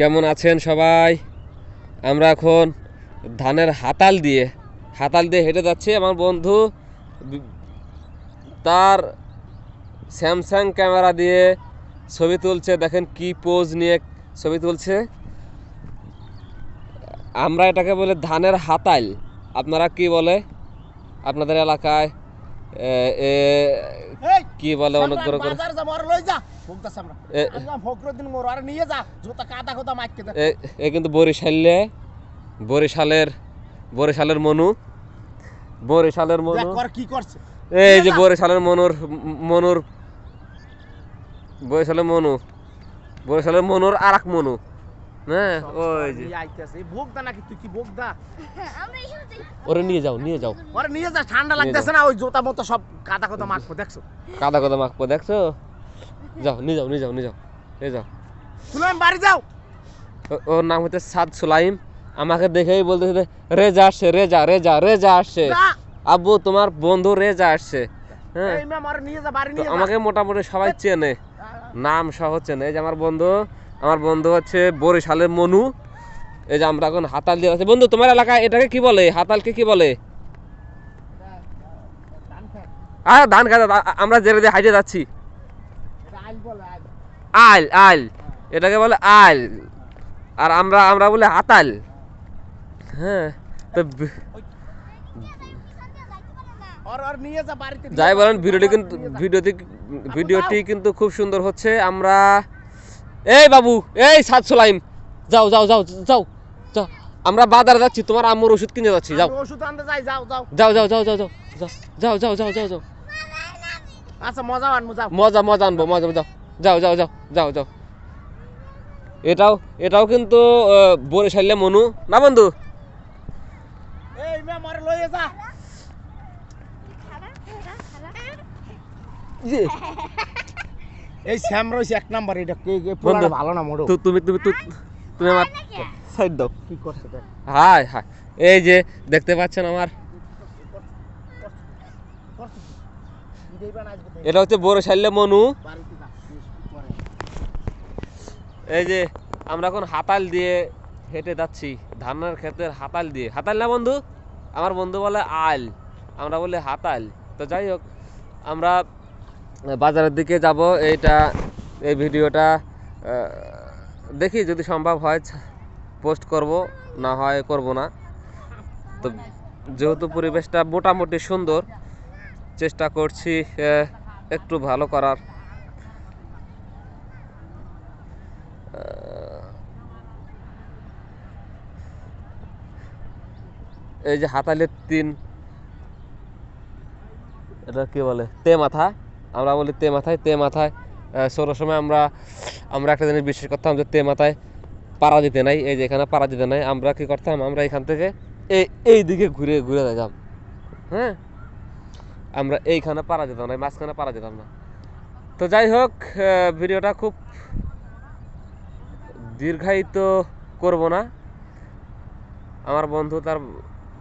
কেমন আছেন সবাই? আমরা এখন ধানের হাতাল দিয়ে হাতাল দিয়ে হেঁটে যাচ্ছি আমার বন্ধু। তার স্যামসাং ক্যামেরা দিয়ে ছবি তুলছে। দেখেন কি পোজ নিয়ে ছবি তুলছে। আমরা এটাকে বলে ধানের হাতাল। আপনারা কি বলে? আপনাদের এলাকায় কি বলে অনুগ্রহ করে বাজার যাব, আর লই যা। ভোগতাছি আমরা। এ- আমরা ফখরুদ্দিন মোড়, আর নিয়ে যা। জুতা কাদা কোদা মাইকে দে। এ এ কিন্তু বরিশালে বরিশালের বরিশালের মনু বরিশালের মনু কর কি করছে। এই যে বরিশালের মনুর মনুর বরিশালের মনু বরিশালের মনুর আর এক মনু হ্যাঁ ওই যে। নিয়ে ভোগদা নাকি তুই কি ভোগদা? ওরে নিয়ে যাও নিয়ে যাও। ওরে নিয়ে যা, ঠান্ডা লাগতেছে না ওই জুতা মতো সব কাদা কোদা মাখবো দেখছ? কাদা কাদা মাখবো দেখছ? যাও নিয়ে যাও নিয়ে যাও নিয়ে যাও নিয়ে যাও। সুলাইম বাড়ি যাও। ওর নাম হচ্ছে সাদ সুলাইম। আমাকে দেখেই বলতেছে রেজা আসছে রেজা রেজা রেজা আসছে। আব্বু তোমার বন্ধু রেজা আসছে। হ্যাঁ। এই ম্যাম ওরে নিয়ে যা বাড়ি তো নিয়ে যা। আমাকে মোটামুটি সবাই চেনে। নাম সহ চেনে। এই যে আমার বন্ধু আমার বন্ধু হচ্ছে বরিশালের মনু। এই যে আমরা এখন হাতাল দিয়ে আছি বন্ধু তোমার এলাকায় এটাকে কি বলে? হাতালকে কি বলে? আর ধান খাতা আমরা জেরে দিয়ে হাইটে যাচ্ছি। আইল আইল। এটাকে বলে আইল। আর আমরা আমরা বলে হাতাল। হ্যাঁ তো যাই বলেন ভিডিওটি কিন্তু। ভিডিওটি ভিডিওটি কিন্তু খুব সুন্দর হচ্ছে। আমরা এই বাবু এই সাত সোলাইম যাও যাও যাও যাও যাও আমরা বাজারে যাচ্ছি তোমার আম্মুর ওষুধ কিনে যাচ্ছি যাও ওষুধ আনতে যাই যাও যাও যাও যাও যাও যাও যাও যাও যাও যাও যাও যাও আচ্ছা মজা আনব যাও মজা মজা আনব মজা যাও যাও যাও যাও যাও যাও এটাও এটাও কিন্তু বরিশালে মনু না বন্ধু এই ওরে লইয়ে যা এই স্যাম রয়েছে এক নাম্বার এটা কে কে বন্ধু, ভালো না মোড়ো তুমি তুমি তুমি আমার সাইড দাও। কি করছে দেখ। হাই হাই এই যে দেখতে পাচ্ছেন আমার? এটা হচ্ছে বরিশালে মনু। এই যে আমরা এখন হাতাল দিয়ে হেঁটে যাচ্ছি ধানের ক্ষেতের হাতাল দিয়ে। হাতাল না বন্ধু? আমার বন্ধু বলে আল। আমরা বলি হাতাল। তো যাই হোক আমরা বাজারের দিকে যাব। এইটা, এই ভিডিওটা দেখি যদি সম্ভব হয়, পোস্ট করব, না হয় করব না। তো যেহেতু পরিবেশটা মোটামুটি সুন্দর, চেষ্টা করছি একটু ভালো করার। এই যে হাতালের তিন, এটা কি বলে? তে মাথা আমরা বলি তে মাথায় তে মাথায়। ষোলোর সময় আমরা আমরা একটা জিনিস বিশ্বাস করতাম যে তে মাথায় পাড়া দিতে নাই। এই যে এখানে পাড়া দিতে নাই। আমরা কি করতাম? আমরা এখান থেকে এই এই দিকে ঘুরে ঘুরে যেতাম হ্যাঁ? আমরা এইখানে পাড়া যেতাম না মাঝখানে পাড়া যেতাম না। তো যাই হোক ভিডিওটা খুব দীর্ঘায়িত করব না। আমার বন্ধু তার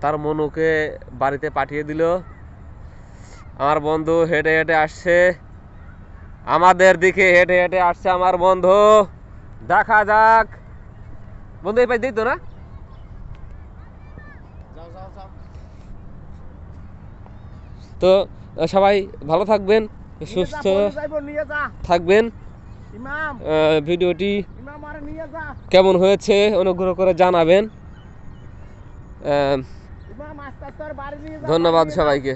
তার মনুকে বাড়িতে পাঠিয়ে দিল। আমার বন্ধু হেঁটে হেঁটে আসছে। আমাদের দিকে হেঁটে হেঁটে আসছে আমার বন্ধু। দেখা যাক। বন্ধু এই পাশ দিত না? তো সবাই ভালো থাকবেন সুস্থ থাকবেন। ভিডিওটি কেমন হয়েছে অনুগ্রহ করে জানাবেন। ধন্যবাদ সবাইকে।